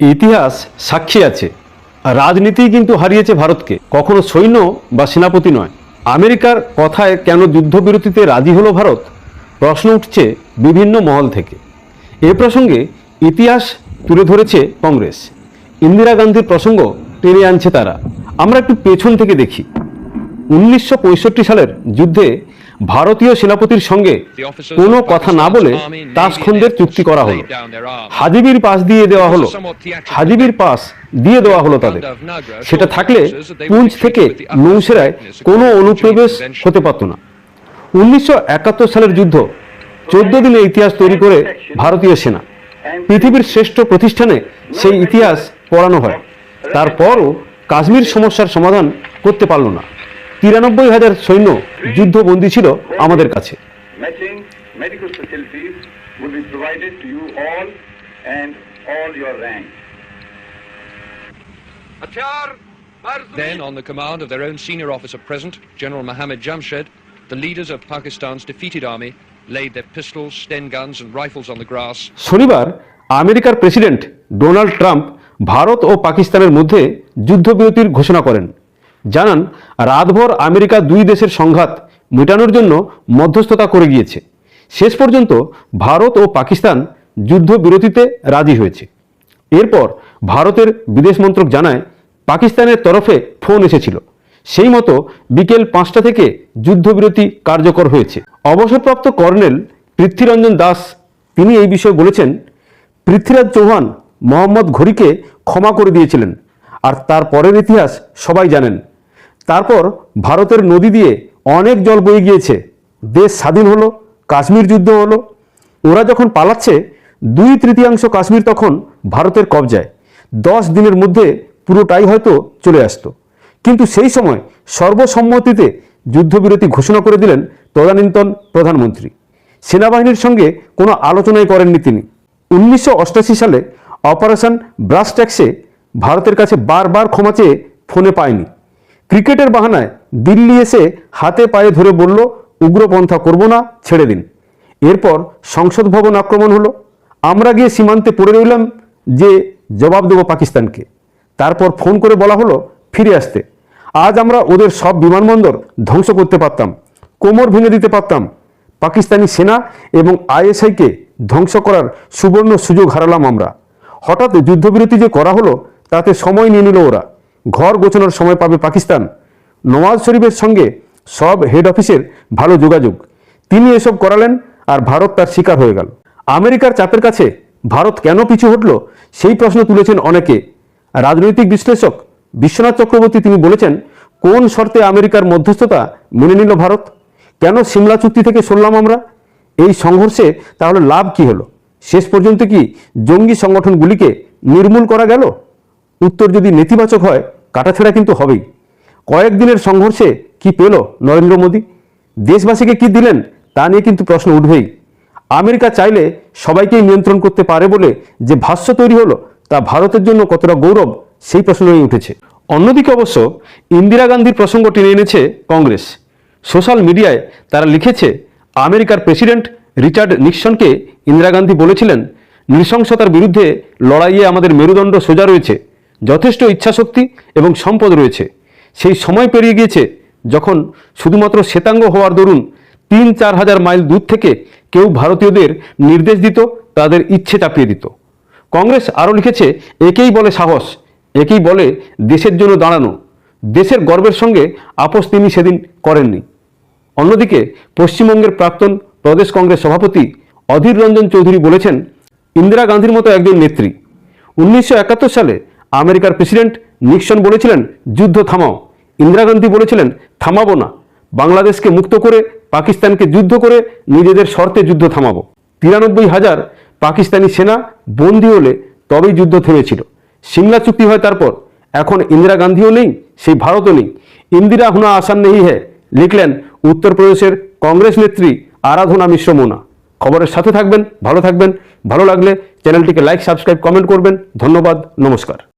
ইতিহাস সাক্ষী আছে। রাজনীতি কিন্তু হারিয়েছে ভারতকে। কখনো সৈন্য বা সেনাপতি নয়। আমেরিকার কথায় কেন যুদ্ধবিরতিতে রাজি হলো ভারত? প্রশ্ন উঠছে বিভিন্ন মহল থেকে। এ প্রসঙ্গে ইতিহাস তুলে ধরেছে কংগ্রেস। ইন্দিরা গান্ধীর প্রসঙ্গ টেনে আনছে তারা। আমরা একটু পেছন থেকে দেখি। উনিশশো পঁয়ষট্টি সালের যুদ্ধে ভারতীয় সেনাপতির সঙ্গে কোনো কথা না বলে তাসখন্দের চুক্তি করা হলো। হাজিবির পাস দিয়ে দেওয়া হলো। হাজিবির পাস দিয়ে দেওয়া হলো তাদের। সেটা থাকলে পুঞ্চ থেকে নৌসেরায় কোনো অনুপ্রবেশ হতে পারত না। উনিশশো একাত্তর সালের যুদ্ধ চোদ্দ দিনে ইতিহাস তৈরি করে ভারতীয় সেনা। পৃথিবীর শ্রেষ্ঠ প্রতিষ্ঠানে সেই ইতিহাস পড়ানো হয়। তারপরও কাশ্মীর সমস্যার সমাধান করতে পারল না। তিরানব্বই হাজার সৈন্য যুদ্ধবন্দী ছিল আমাদের কাছে. Then, on the command of their own senior officer present, General Mohammed Jamshed, the leaders of Pakistan's defeated army laid their pistols, Sten guns, and rifles on the grass শনিবার আমেরিকার প্রেসিডেন্ট ডোনাল্ড ট্রাম্প ভারত ও পাকিস্তানের মধ্যে যুদ্ধবিরতির ঘোষণা করেন জানান, রাতভর আমেরিকা দুই দেশের সংঘাত মেটানোর জন্য মধ্যস্থতা করে গিয়েছে। শেষ পর্যন্ত ভারত ও পাকিস্তান যুদ্ধবিরতিতে রাজি হয়েছে। এরপর ভারতের বিদেশ মন্ত্রক জানায়, পাকিস্তানের তরফে ফোন এসেছিল। সেই মতো বিকেল পাঁচটা থেকে যুদ্ধবিরতি কার্যকর হয়েছে। অবসরপ্রাপ্ত কর্নেল পৃথ্বীরঞ্জন দাস, তিনি এই বিষয়ে বলেছেন, পৃথ্বীরাজ চৌহান, মোহাম্মদ ঘড়িকে ক্ষমা করে দিয়েছিলেন, আর তার পরের ইতিহাস সবাই জানেন। তারপর ভারতের নদী দিয়ে অনেক জল বয়ে গিয়েছে। দেশ স্বাধীন হলো, কাশ্মীর যুদ্ধ হলো। ওরা যখন পালাচ্ছে, দুই তৃতীয়াংশ কাশ্মীর তখন ভারতের কবজায়। দশ দিনের মধ্যে পুরোটাই হয়তো চলে আসতো। কিন্তু সেই সময় সর্বসম্মতিতে যুদ্ধবিরতি ঘোষণা করে দিলেন তদানীন্তন প্রধানমন্ত্রী। সেনাবাহিনীর সঙ্গে কোনো আলোচনাই করেননি তিনি। উনিশশো সালে অপারেশন ব্রাস ট্যাক্সে ভারতের কাছে বারবার ক্ষমা চেয়ে ফোনে পায়নি। ক্রিকেটের বাহানায় দিল্লি এসে হাতে পায়ে ধরে বলল, উগ্রপন্থা করব না, ছেড়ে দিন। এরপর সংসদ ভবন আক্রমণ হলো। আমরা গিয়ে সীমান্তে পড়ে রইলাম যে জবাব দেব পাকিস্তানকে। তারপর ফোন করে বলা হলো, ফিরে আসতে। আজ আমরা ওদের সব বিমানবন্দর ধ্বংস করতে পারতাম, কোমর ভেঙে দিতে পারতাম। পাকিস্তানি সেনা এবং আইএসআইকে ধ্বংস করার সুবর্ণ সুযোগ হারালাম আমরা। হঠাৎ যুদ্ধবিরতি যে করা হলো, তাতে সময় নিয়ে নিল ওরা। ঘর গোছানোর সময় পাবে পাকিস্তান। নওয়াজ শরীফের সঙ্গে সব হেড অফিসের ভালো যোগাযোগ। তিনি এসব করালেন আর ভারত তার শিকার হয়ে গেল। আমেরিকার চাপের কাছে ভারত কেন পিছু হটল, সেই প্রশ্ন তুলেছেন অনেকে। রাজনৈতিক বিশ্লেষক বিশ্বনাথ চক্রবর্তী তিনি বলেছেন, কোন শর্তে আমেরিকার মধ্যস্থতা মেনে নিল ভারত? কেন সিমলা চুক্তি থেকে সরলাম আমরা? এই সংঘর্ষে তাহলে লাভ কি হলো? শেষ পর্যন্ত কি জঙ্গি সংগঠনগুলিকে নির্মূল করা গেল? উত্তর যদি নেতিবাচক হয় কাটাছেড়া কিন্তু হবেই। কয়েকদিনের সংঘর্ষে কি পেল নরেন্দ্র মোদী? দেশবাসীকে কি দিলেন তা নিয়ে কিন্তু প্রশ্ন উঠবেই। আমেরিকা চাইলে সবাইকেই নিয়ন্ত্রণ করতে পারে বলে যে ভাষ্য তৈরি হলো, তা ভারতের জন্য কতটা গৌরব সেই প্রশ্ন প্রশ্নই উঠেছে। অন্যদিকে অবশ্য ইন্দিরা গান্ধীর প্রসঙ্গ টেনে এনেছে কংগ্রেস। সোশ্যাল মিডিয়ায় তারা লিখেছে, আমেরিকার প্রেসিডেন্ট রিচার্ড নিক্সনকে ইন্দিরা গান্ধী বলেছিলেন, নৃশংসতার বিরুদ্ধে লড়াইয়ে আমাদের মেরুদণ্ড সোজা রয়েছে। যথেষ্ট ইচ্ছাশক্তি এবং সম্পদ রয়েছে। সেই সময় পেরিয়ে গিয়েছে যখন শুধুমাত্র শ্বেতাঙ্গ হওয়ার দরুন তিন চার হাজার মাইল দূর থেকে কেউ ভারতীয়দের নির্দেশ দিত, তাদের ইচ্ছে চাপিয়ে দিত। কংগ্রেস আরও লিখেছে, একেই বলে সাহস, একেই বলে দেশের জন্য দাঁড়ানো। দেশের গর্বের সঙ্গে আপোষ তিনি সেদিন করেননি। অন্যদিকে পশ্চিমবঙ্গের প্রাক্তন প্রদেশ কংগ্রেস সভাপতি অধীর রঞ্জন চৌধুরী বলেছেন, ইন্দিরা গান্ধীর মতো একজন নেত্রী। উনিশশো একাত্তর সালে আমেরিকার প্রেসিডেন্ট নিক্সন বলেছিলেন, যুদ্ধ থামাও। ইন্দিরা গান্ধী বলেছিলেন, থামাবো না। বাংলাদেশকে মুক্ত করে, পাকিস্তানকে যুদ্ধ করে, নিজেদের শর্তে যুদ্ধ থামাবো। তিরানব্বই হাজার পাকিস্তানি সেনা বন্দী হলে তবেই যুদ্ধ থেমেছিল। সিমলা চুক্তি হয় তারপর। এখন ইন্দিরা গান্ধীও নেই, সেই ভারতও নেই। ইন্দিরা হুনা আসান নেই হে, লিখলেন উত্তরপ্রদেশের কংগ্রেস নেত্রী আরাধনা মিশ্র মোনা। খবরের সাথে থাকবেন, ভালো থাকবেন, ভালো লাগলে চ্যানেলটিকে লাইক, সাবস্ক্রাইব, কমেন্ট করবেন। ধন্যবাদ, নমস্কার।